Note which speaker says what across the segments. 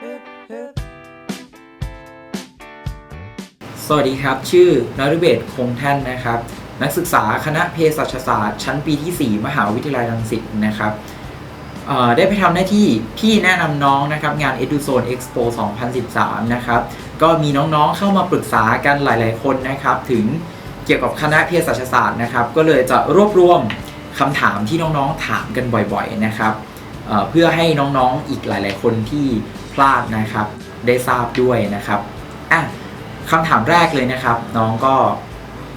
Speaker 1: สวัสดีครับ ชื่อนฤเบศคงแท่นนะครับ นักศึกษาคณะเภสัชศาสตร์ ชั้นปีที่ 4 มหาวิทยาลัยรังสิตนะครับได้ไปทำหน้าที่พี่แนะนำน้องนะครับ งาน EduZone Expo 2013 นะครับ ก็มีน้องๆเข้ามาปรึกษากันหลายๆคนนะครับ ถึงเกี่ยวกับคณะเภสัชศาสตร์นะครับ ก็เลยจะรวบรวมคำถามที่น้องๆถามกันบ่อยๆนะครับ เพื่อให้น้องๆอีกหลาย ๆ คนที่พลาดนะครับ ได้ทราบด้วยนะครับอะคำถามแรกเลยนะครับ น้องก็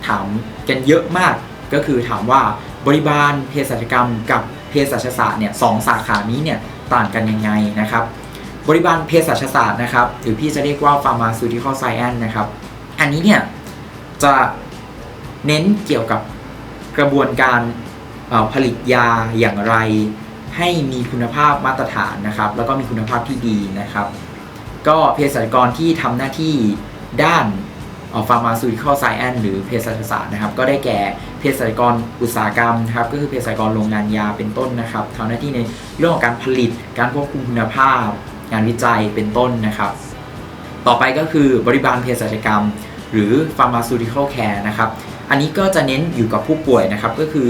Speaker 1: ถามกันเยอะมากก็คือถามว่าบริบาลเภสัชกรรมกับเภสัชศาสตร์เนี่ยสองสาขานี้เนี่ยต่างกันยังไงนะครับ บริบาลเภสัชศาสตร์นะครับหรือพี่จะเรียกว่า pharmaceutical science นะครับ อันนี้เนี่ยจะเน้นเกี่ยวกับกระบวนการผลิตยาอย่างไร ให้มีคุณภาพมาตรฐานนะครับ แล้วก็มีคุณภาพที่ดีนะครับ ก็เภสัชกรที่ทำหน้าที่ด้านฟาร์มาซูติคอลไซแอนหรือเภสัชศาสตร์นะครับ ก็ได้แก่เภสัชกรอุตสาหกรรมนะครับ ก็คือเภสัชกรโรงงานยาเป็นต้นนะครับทำหน้าที่ในเรื่องของการผลิต การควบคุมคุณภาพ งานวิจัยเป็นต้นนะครับ ต่อไปก็คือบริบาลเภสัชกรรม หรือ pharmaceutical care นะครับ อันนี้ก็จะเน้นอยู่กับผู้ป่วยนะครับ ก็คือ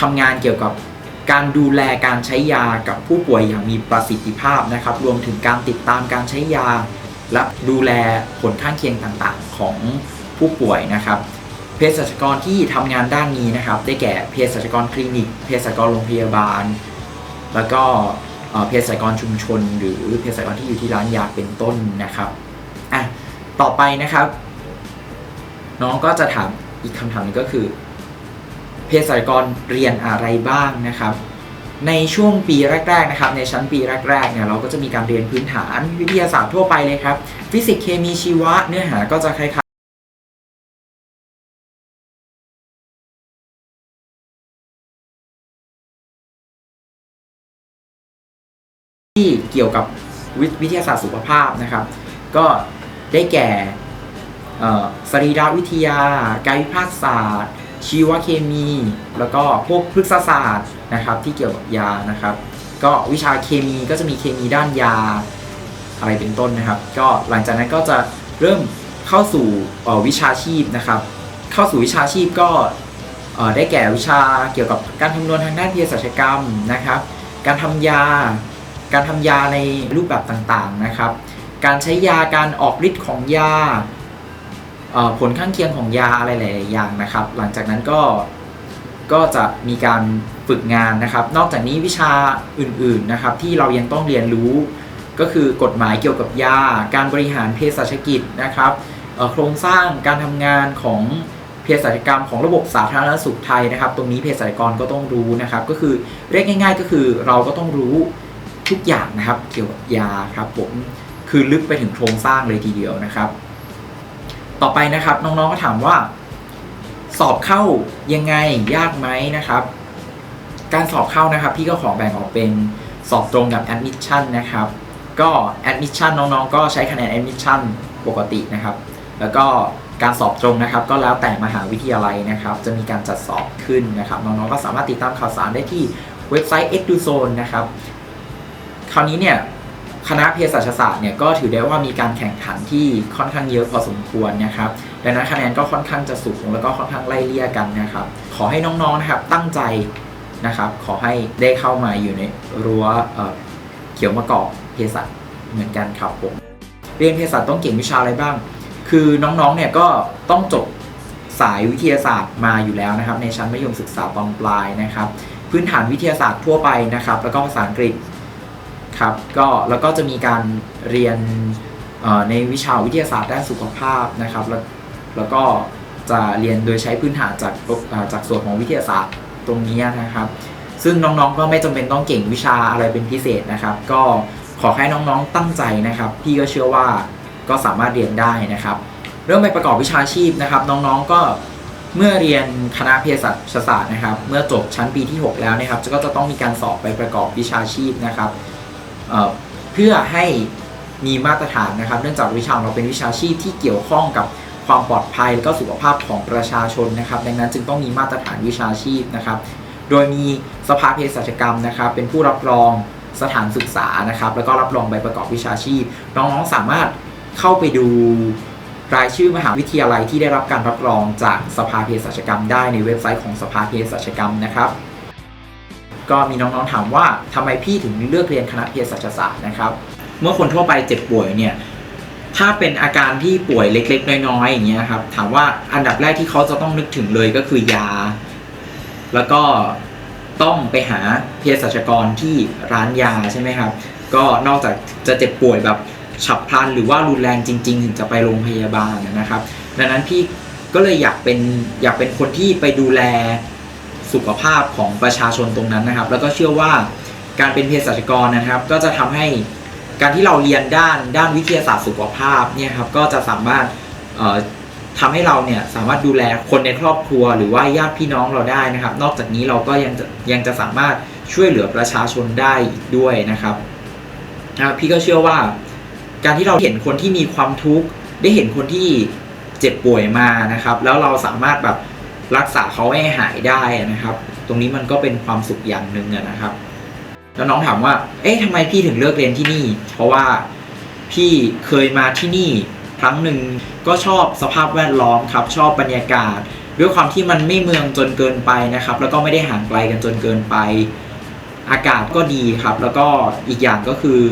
Speaker 1: ทำงานเกี่ยวกับ การดูแลการใช้ยากับผู้ป่วยอย่างมีประสิทธิภาพนะครับ รวมถึงการติดตามการใช้ยา และดูแลผลข้างเคียงต่างๆ ของผู้ป่วยนะครับเภสัชกรที่ทำงานด้านนี้นะครับ ได้แก่เภสัชกรคลินิกเภสัชกรโรงพยาบาล แล้วก็เภสัชกรชุมชน หรือเภสัชกรที่อยู่ที่ร้านยาเป็นต้นนะครับอะต่อไปนะครับ น้องก็จะถามอีกคำถามนึงก็คือ เภสัชกรเรียนอะไรบ้างนะครับ ในช่วงปีแรก ๆ นะครับ ในชั้นปีแรก ๆ เนี่ยเราก็จะมีการเรียนพื้นฐานวิทยาศาสตร์ทั่วไปเลยครับ ฟิสิกส์เคมีชีวะเนื้อหาก็จะคล้ายๆที่เกี่ยวกับวิวิทยาศาสตร์สุขภาพนะครับ ก็ได้แก่สรีรวิทยากายวิภาคศาสตร์ ชีวเคมี แล้วก็พวกพฤกษศาสตร์นะครับที่เกี่ยวกับยานะครับ ก็วิชาเคมีก็จะมีเคมีด้านยาอะไรเป็นต้นนะครับ ก็หลังจากนั้นก็จะเริ่มเข้าสู่วิชาชีพนะครับ เข้าสู่วิชาชีพก็ได้แก่วิชาเกี่ยวกับการคำนวณทางด้านเภสัชกรรมนะครับ การทำยา การทำยาในรูปแบบต่างๆนะครับ การใช้ยาการออกฤทธิ์ของยา ผลข้างเคียงของยาอะไรหลายๆอย่างนะครับ หลังจากนั้นก็ก็จะมีการฝึกงานนะครับ นอกจากนี้วิชาอื่นๆนะครับ ที่เรายังต้องเรียนรู้ ก็คือกฎหมายเกี่ยวกับยา การบริหารเภสัชกิจนะครับโครงสร้างการทำงานของเภสัชกรรมของระบบสาธารณสุขไทยนะครับ ตรงนี้เภสัชกรก็ต้องรู้นะครับ ก็คือเรียกง่าย ๆ ก็คือเราก็ต้องรู้ทุกอย่างนะครับ เกี่ยวกับยาครับผมคือลึกไปถึงโครงสร้างเลยทีเดียวนะครับ ต่อไปนะครับน้องๆก็ถามว่า สอบเข้ายังไงยากไหมนะครับ การสอบเข้านะครับ พี่ก็ขอแบ่งออกเป็นสอบตรงกับ admission นนะครับก็ admission น้องๆก็ใช้คะแนน admission ปกตินะครับ แล้วก็การสอบตรงนะครับ ก็แล้วแต่มหาวิทยาลัยนะครับ จะมีการจัดสอบขึ้นนะครับน้องๆก็สามารถติดตามข่าวสารได้ที่เว็บไซต์ EduZone นะครับ คราวนี้เนี่ย คณะเภสัชศาสตร์เนี่ยก็ถือได้ว่ามีการแข่งขันที่ค่อนข้างเยอะพอสมควรนะครับดังนั้นคะแนนก็ค่อนข้างจะสูงแล้วก็ค่อนข้างไล่เลี่ยกันนะครับ ขอให้น้องๆนะครับตั้งใจนะครับ ขอให้ได้เข้ามาอยู่ในรั้วเเขียวมะกอกเภสัชเหมือนกันครับผมเรียนเภสัชต้องเก่งวิชาอะไรบ้าง คือน้องๆเนี่ยก็ต้องจบสายวิทยาศาสตร์มาอยู่แล้วนะครับ ในชั้นมัธยมศึกษาตอนปลายนะครับ พื้นฐานวิทยาศาสตร์ทั่วไปนะครับ แล้วก็ภาษาอังกฤษ ครับก็แล้วก็จะมีการเรียนในวิชาวิทยาศาสตร์ด้านสุขภาพนะครับแล้วแล้วก็จะเรียนโดยใช้พื้นฐานจากจากส่วนของวิทยาศาสตร์ตรงนี้นะครับ ซึ่งน้องๆก็ไม่จำเป็นต้องเก่งวิชาอะไรเป็นพิเศษนะครับ ก็ขอให้น้องๆตั้งใจนะครับ พี่ก็เชื่อว่าก็สามารถเรียนได้นะครับ เรื่องไปประกอบวิชาชีพนะครับ น้องๆก็เมื่อเรียนคณะเภสัชศาสตร์นะครับ เมื่อจบชั้นปีที่ 6 แล้วนะครับ ก็จะต้องมีการสอบไปประกอบวิชาชีพนะครับ เพื่อให้มีมาตรฐานนะครับ เนื่องจากวิชาของเราเป็นวิชาชีพที่เกี่ยวข้องกับความปลอดภัย และก็สุขภาพของประชาชนนะครับ ดังนั้นจึงต้องมีมาตรฐานวิชาชีพนะครับ โดยมีสภาเภสัชกรรมนะครับ เป็นผู้รับรองสถานศึกษานะครับ แล้วก็รับรองใบประกอบวิชาชีพ น้องๆสามารถเข้าไปดูรายชื่อมหาวิทยาลัยที่ได้รับการรับรองจากสภาเภสัชกรรมได้ในเว็บไซต์ของสภาเภสัชกรรมนะครับ ก็มีน้องๆถามว่าทำไมพี่ถึงเลือกเรียนคณะเภสัชศาสตร์นะครับ เมื่อคนทั่วไปเจ็บป่วยเนี่ยถ้าเป็นอาการที่ป่วยเล็กๆ น้อยๆอย่างเงี้ยครับถามว่าอันดับแรกที่เขาจะต้องนึกถึงเลยก็คือยา แล้วก็ต้องไปหาเภสัชกรที่ร้านยาใช่ไหมครับ ก็นอกจากจะเจ็บป่วยแบบฉับพลันหรือว่ารุนแรงจริง ๆ ถึงจะไปโรงพยาบาลนะครับ ดังนั้นพี่ก็เลยอยากเป็นอยากเป็นคนที่ไปดูแล สุขภาพของประชาชนตรงนั้นนะครับ แล้วก็เชื่อว่าการเป็นเภสัชกรนะครับ ก็จะทำให้การที่เราเรียนด้านด้านวิทยาศาสตร์สุขภาพเนี่ยครับก็จะสามารถเอ่อทำให้เราเนี่ยสามารถดูแลคนในครอบครัวหรือว่าญาติพี่น้องเราได้นะครับ นอกจากนี้เราก็ยังจะยังจะสามารถช่วยเหลือประชาชนได้อีกด้วยนะครับนะครับพี่ก็เชื่อว่า การที่เราเห็นคนที่มีความทุกข์ได้เห็นคนที่เจ็บป่วยมานะครับ แล้วเราสามารถแบบ รักษาเขาให้หายได้นะครับ ตรงนี้มันก็เป็นความสุขอย่างหนึ่งนะครับ แล้วน้องถามว่า เอ๊ะทำไมพี่ถึงเลือกเรียนที่นี่ เพราะว่าพี่เคยมาที่นี่ครั้งหนึ่งก็ชอบสภาพแวดล้อมครับ ชอบบรรยากาศ ด้วยความที่มันไม่เมืองจนเกินไปนะครับ แล้วก็ไม่ได้ห่างไกลกันจนเกินไป อากาศก็ดีครับ แล้วก็อีกอย่างก็คือ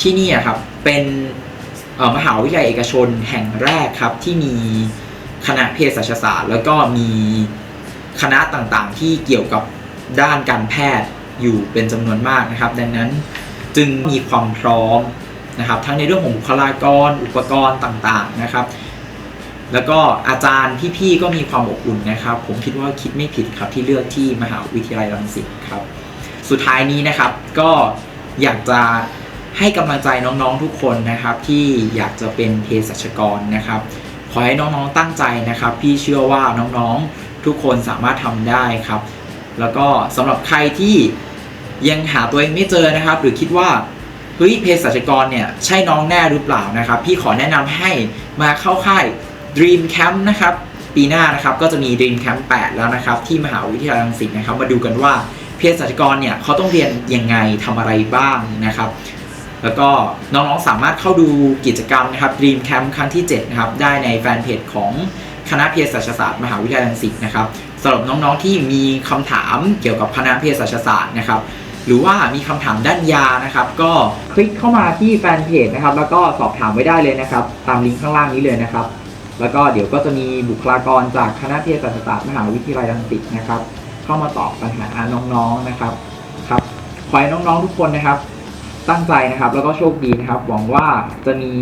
Speaker 1: ที่นี่ครับเป็นมหาวิทยาลัยเอกชนแห่งแรกครับที่มี คณะเภสัชศาสตร์ แล้วก็มีคณะต่างๆ ที่เกี่ยวกับด้านการแพทย์อยู่เป็นจำนวนมากนะครับ ดังนั้นจึงมีความพร้อมนะครับ ทั้งในเรื่องของบุคลากร อุปกรณ์ต่างๆนะครับ แล้วก็อาจารย์พี่ๆก็มีความอบอุ่นนะครับ ผมคิดว่าคิดไม่ผิดครับที่เลือกที่มหาวิทยาลัยรังสิตครับ สุดท้ายนี้นะครับก็อยากจะให้กำลังใจน้องๆทุกคนนะครับ ที่อยากจะเป็นเภสัชกรนะครับ ขอให้น้องๆตั้งใจนะครับ พี่เชื่อว่าน้องๆทุกคนสามารถทำได้ครับ แล้วก็สำหรับใครที่ยังหาตัวเองไม่เจอนะครับ หรือคิดว่าเฮ้ยเภสัชกรเนี่ยใช่น้องแน่หรือเปล่านะครับ พี่ขอแนะนำให้มาเข้าค่าย Dream Camp นะครับปีหน้านะครับก็จะมี Dream Camp 8 แล้วนะครับ ที่มหาวิทยาลัยรังสิตนะครับ มาดูกันว่าเภสัชกรเนี่ยเขาต้องเรียนยังไงทำอะไรบ้างนะครับ แล้วก็น้องๆสามารถเข้าดูกิจกรรมนะครับ Dream Camp ครั้งที่7นะครับได้ในแฟนเพจของคณะเภสัชศาสตร์มหาวิทยาลัยรังสิตนะครับสำหรับน้องๆที่มีคำถามเกี่ยวกับคณะเภสัชศาสตร์นะครับ หรือว่ามีคำถามด้านยานะครับ ก็คลิกเข้ามาที่แฟนเพจนะครับ แล้วก็สอบถามไว้ได้เลยนะครับ ตามลิงก์ข้างล่างนี้เลยนะครับ แล้วก็เดี๋ยวก็จะมีบุคลากรจากคณะเภสัชศาสตร์มหาวิทยาลัยรังสิตนะครับ เข้ามาตอบปัญหาน้องๆนะครับครับขอให้น้องๆทุกคนนะครับ ตั้งใจนะครับ แล้วก็โชคดีนะครับ หวังว่าจะมี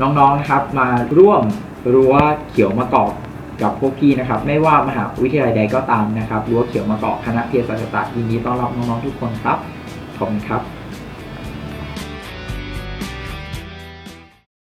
Speaker 1: น้องๆนะครับ มาร่วมรั้วเขียวมะกอบกับพวกพี่นะครับ ไม่ว่ามหาวิทยาลัยใดก็ตามนะครับรั้วเขียวมะกอกคณะเภสัชศาสตร์ยินดีต้อนรับน้องๆทุกคนครับขอบคุณครับ